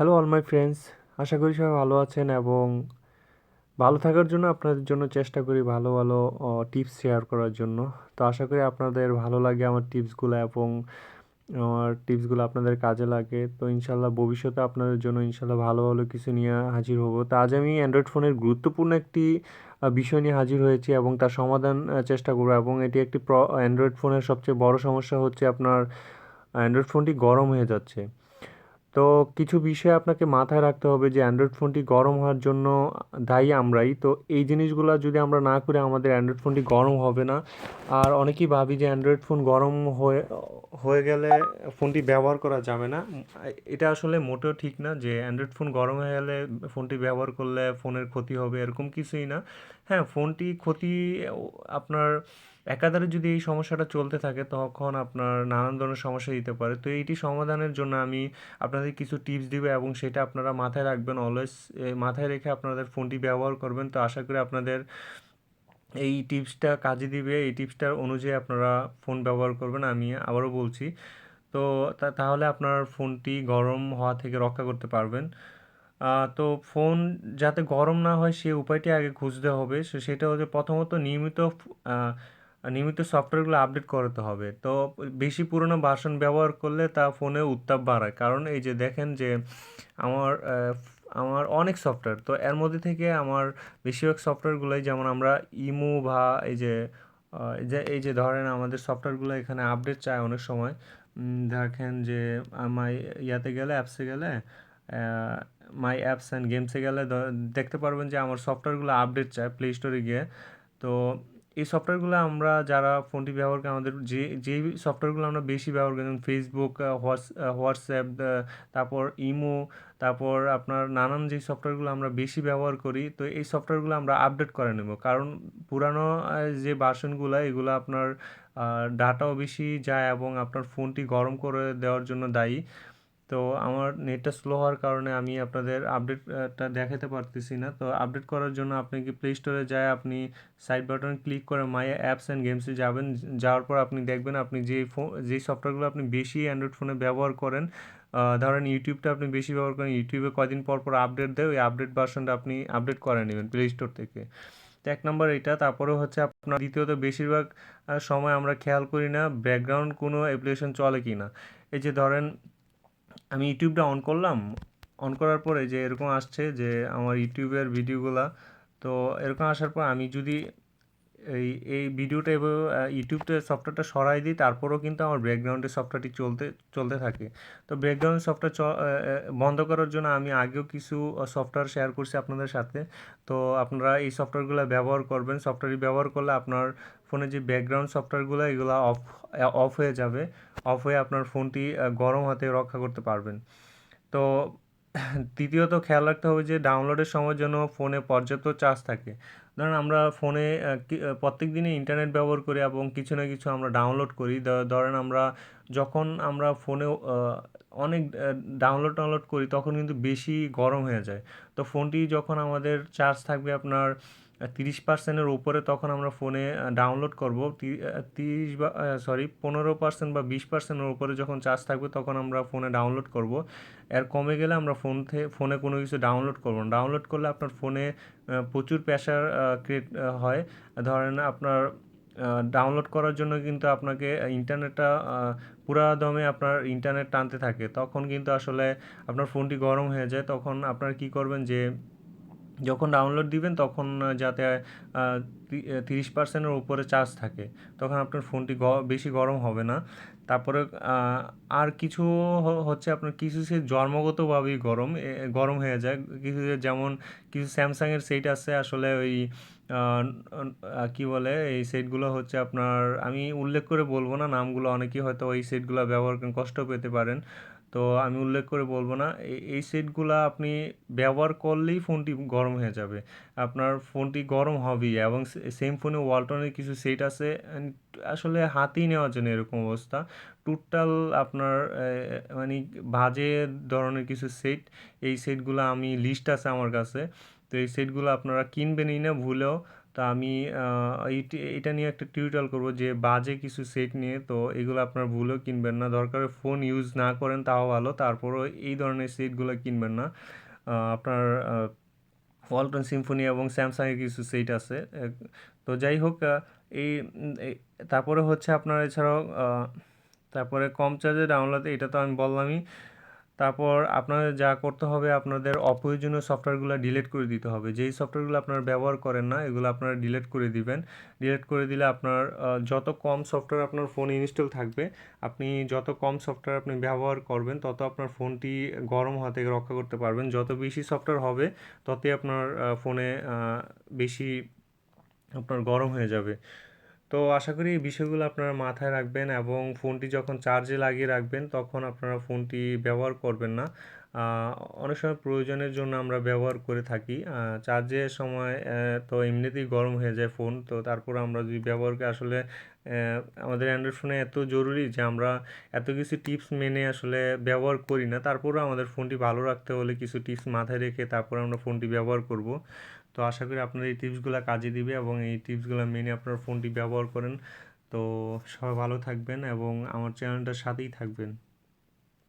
Hello all my friends আশা করি সবাই ভালো আছেন এবং ভালো থাকার জন্য আপনাদের জন্য চেষ্টা করি ভালো ভালো টিপস শেয়ার করার জন্য। তো আশা করি আপনাদের ভালো লাগে আমার টিপসগুলো এবং আমার টিপসগুলো আপনাদের কাজে লাগে। তো ইনশাল্লাহ ভবিষ্যতে আপনাদের জন্য ইনশাল্লাহ ভালো ভালো কিছু নিয়ে হাজির হব। তো আজ আমি অ্যান্ড্রয়েড ফোনের গুরুত্বপূর্ণ একটি বিষয় নিয়ে হাজির হয়েছি এবং তার সমাধান চেষ্টা করব এবং এটি একটি প্র অ্যান্ড্রয়েড ফোনের সবচেয়ে বড় সমস্যা হচ্ছে আপনার অ্যান্ড্রয়েড ফোনটি গরম হয়ে যাচ্ছে। তো কিছু বিষয় আপনাকে মাথায় রাখতে হবে যে অ্যান্ড্রয়েড ফোনটি গরম হওয়ার জন্য দায়ী আমরাই। তো এই জিনিসগুলো যদি আমরা না করে আমাদের অ্যান্ড্রয়েড ফোনটি গরম হবে না, আর অনেকেই ভাবি যে অ্যান্ড্রয়েড ফোন গরম হয়ে হয়ে গেলে ফোনটি ব্যবহার করা যাবে না। এটা আসলে মোটেও ঠিক না যে অ্যান্ড্রয়েড ফোন গরম হয়ে গেলে ফোনটি ব্যবহার করলে ফোনের ক্ষতি হবে, এরকম কিছুই না। হ্যাঁ ফোনটি ক্ষতি আপনার একাধারে যদি এই সমস্যাটা চলতে থাকে, তখন আপনার নানান ধরনের সমস্যা দিতে পারে। তো এইটি সমাধানের জন্য আমি আপনাদের কিছু টিপস দিব এবং সেটা আপনারা মাথায় রাখবেন অলওয়েজ মাথায় রেখে আপনাদের ফোনটি ব্যবহার করবেন। তো আশা করি আপনাদের এই টিপসটা কাজে দিবে। এই টিপসটার অনুযায়ী আপনারা ফোন ব্যবহার করবেন, আমি আবারও বলছি। তো তাহলে আপনার ফোনটি গরম হওয়া থেকে রক্ষা করতে পারবেন। তো ফোন যাতে গরম না হয়, সে উপায়টি আগে খুঁজতে হবে। সেটা হচ্ছে প্রথমত নিয়মিত নিয়মিত সফটওয়্যারগুলো আপডেট করাতে হবে। তো বেশি পুরনো ভার্সন ব্যবহার করলে তা ফোনে উত্তাপ বাড়ায়। কারণ এই যে দেখেন যে আমার আমার অনেক সফটওয়্যার তো এর মধ্যে থেকে আমার বেশিরভাগ সফটওয়্যারগুলোই যেমন আমরা ইমো বা এই যে যে, এই যে ধরেন আমাদের সফটওয়্যারগুলো এখানে আপডেট চায় অনেক সময়। দেখেন যে মাই ইয়াতে গেলে অ্যাপসে গেলে মাই অ্যাপস অ্যান্ড গেমসে গেলে দেখতে পারবেন যে আমার সফটওয়্যারগুলো আপডেট চায় প্লে স্টোরে গিয়ে। তো এই সফটওয়্যারগুলো আমরা যারা ফোনটি ব্যবহার করি আমাদের যে যেই সফটওয়্যারগুলো আমরা বেশি ব্যবহার করি, যেমন ফেসবুক হোয়াটস হোয়াটসঅ্যাপ তারপর ইমো তারপর আপনার নানান যে সফটওয়্যারগুলো আমরা বেশি ব্যবহার করি, তো এই সফটওয়্যারগুলো আমরা আপডেট করে নেব। কারণ পুরানো যে ভার্সনগুলো এগুলো আপনার ডাটাও বেশি যায় এবং আপনার ফোনটি গরম করে দেওয়ার জন্য দায়ী। তো আমার নেটটা স্লো হওয়ার কারণে আমি আপনাদের আপডেটটা দেখাতে পারতেছি না। তো আপডেট করার জন্য আপনি কি প্লে স্টোরে যায় আপনি সাইড বাটন ক্লিক করে মাই অ্যাপস অ্যান্ড গেমসে যাবেন। যাওয়ার পর আপনি দেখবেন আপনি যে ফোন যেই সফটওয়্যারগুলো আপনি বেশি অ্যান্ড্রয়েড ফোনে ব্যবহার করেন ধরেন ইউটিউবটা আপনি বেশি ব্যবহার করেন ইউটিউবে কদিন পর পর আপডেট দেয়, ওই আপডেট ভার্সনটা আপনি আপডেট করে নেবেন প্লে স্টোর থেকে। তো এক নম্বর এটা তারপরে হচ্ছে আপনার দ্বিতীয়ত বেশিরভাগ সময় আমরা খেয়াল করি না ব্যাকগ্রাউন্ড কোনো অ্যাপ্লিকেশন চলে কি না এই যে ধরেন আমি ইউটিউবটা অন করলাম। অন করার পরে যে এরকম আসছে যে আমার ইউটিউবের ভিডিওগুলা তো এরকম আসার পর আমি যদি এই এই ভিডিওটা এভাবে ইউটিউবটা সফটওয়্যারটা সরাই দিই, তারপরেও কিন্তু আমার ব্যাকগ্রাউন্ডে সফটওয়্যারটি চলতে চলতে থাকে। তো ব্যাকগ্রাউন্ড সফটওয়্যার বন্ধ করার জন্য আমি আগেও কিছু সফটওয়্যার শেয়ার করছি আপনাদের সাথে। তো আপনারা এই সফটওয়্যারগুলো ব্যবহার করবেন। সফটওয়্যারটি ব্যবহার করলে আপনার ফোনে যে ব্যাকগ্রাউন্ড সফটওয়্যারগুলো এগুলো অফ অফ হয়ে যাবে। অফ হয়ে আপনার ফোনটি গরম হাতে রক্ষা করতে পারবেন। তো তৃতীয়ত খেয়াল রাখতে হবে যে ডাউনলোডের সময় যেন ফোনে পর্যাপ্ত চার্জ থাকে। ধরেন আমরা ফোনে প্রত্যেক দিনই ইন্টারনেট ব্যবহার করি এবং কিছু না কিছু আমরা ডাউনলোড করি। ধরেন আমরা যখন আমরা ফোনে অনেক ডাউনলোড টাউনলোড করি তখন কিন্তু বেশি গরম হয়ে যায়। তো ফোনটি যখন আমাদের চার্জ থাকবে আপনার তিরিশ পার্সেন্টের উপরে তখন আমরা ফোনে ডাউনলোড করব। তিরিশ বা সরি পনেরো পার্সেন্ট বা বিশ পার্সেন্টের উপরে যখন চার্জ থাকবে তখন আমরা ফোনে ডাউনলোড করব। এর কমে গেলে আমরা ফোন থেকে ফোনে কোনো কিছু ডাউনলোড করব না। ডাউনলোড করলে আপনার ফোনে প্রচুর প্রেশার ক্রিয়েট হয়। ধরেন আপনার ডাউনলোড করার জন্য কিন্তু আপনাকে ইন্টারনেটটা পুরা দমে আপনার ইন্টারনেট টানতে থাকে। তখন কিন্তু আসলে আপনার ফোনটি গরম হয়ে যায়। তখন আপনার কি করবেন যে যখন ডাউনলোড দিবেন তখন যাতে তিরিশ পার্সেন্টের উপরে চার্জ থাকে, তখন আপনার ফোনটি বেশি গরম হবে না। তারপরে আর কিছু হচ্ছে আপনার কিছু সে জন্মগতভাবেই গরম গরম হয়ে যায়। কিছু যেমন কিছু স্যামসাংয়ের সেট আছে আসলে ওই কি বলে, এই সেটগুলো হচ্ছে আপনার, আমি উল্লেখ করে বলব না, নামগুলো অনেকেই হয়তো ওই সেটগুলো ব্যবহার করেন, কষ্ট পেতে পারেন। তো আমি উল্লেখ করে বলব না এই সেটগুলো আপনি ব্যবহার করলেই ফোনটি গরম হয়ে যাবে। আপনার ফোনটি গরম হবেই এবং সেম ফোনে ওয়ালটনের কিছু সেট আছে আসলে হাতেই নেওয়ার জন্য এরকম অবস্থা। টোটাল আপনার মানে বাজে ধরনের কিছু সেট এই সেটগুলো আমি লিস্ট আছে আমার কাছে। তো এই সেটগুলো আপনারা কিনবেনই না ভুলেও। তা আমি এটা নিয়ে একটা টিউটোরিয়াল করব যে বাজে কিছু সেট নিয়ে। তো এগুলো আপনার ভুলেও কিনবেন না। দরকারে ফোন ইউজ না করেন তাও ভালো। তারপরও এই ধরনের সেটগুলো কিনবেন না। আপনার ওয়ালটন সিম্ফনি এবং স্যামসাংয়ের কিছু সেট আছে। তো যাই হোক এই তারপরে হচ্ছে আপনার এছাড়াও তারপরে কম চার্জে ডাউনলোড এটা তো আমি বললামই তারপর আপনাদের যা করতে হবে, আপনাদের অপ্রয়োজনীয় সফটওয়্যারগুলো ডিলিট করে দিতে হবে। যেই সফটওয়্যারগুলো আপনারা ব্যবহার করেন না, এগুলো আপনারা ডিলিট করে দিবেন। ডিলিট করে দিলে আপনার যত কম সফটওয়্যার আপনার ফোনে ইনস্টল থাকবে, আপনি যত কম সফটওয়্যার আপনি ব্যবহার করবেন, তত আপনার ফোনটি গরম হওয়া থেকে রক্ষা করতে পারবেন। যত বেশি সফটওয়্যার হবে, ততই আপনার ফোনে বেশি আপনার গরম হয়ে যাবে। তো আশা করি এই বিষয়গুলো আপনারা মাথায় রাখবেন এবং ফোনটি যখন চার্জে লাগিয়ে রাখবেন, তখন আপনারা ফোনটি ব্যবহার করবেন না। অনেক সময় প্রয়োজনের জন্য আমরা ব্যবহার করে থাকি। চার্জের সময় তো এমনিতেই গরম হয়ে যায় ফোন তো তারপর আমরা যদি ব্যবহার করি আসলে আমাদের অ্যান্ড্রয়েড ফোনে এত জরুরি যে আমরা এত কিছু টিপস মেনে আসলে ব্যবহার করি না। তারপরেও আমাদের ফোনটি ভালো রাখতে হলে কিছু টিপস মাথায় রেখে তারপর আমরা ফোনটি ব্যবহার করব। তো আশা করি আপনার এই টিপসগুলো কাজে দিবে এবং এই টিপসগুলো মেনে আপনার ফোনটি ব্যবহার করেন। তো সবাই ভালো থাকবেন এবং আমার চ্যানেলটার সাথেই থাকবেন।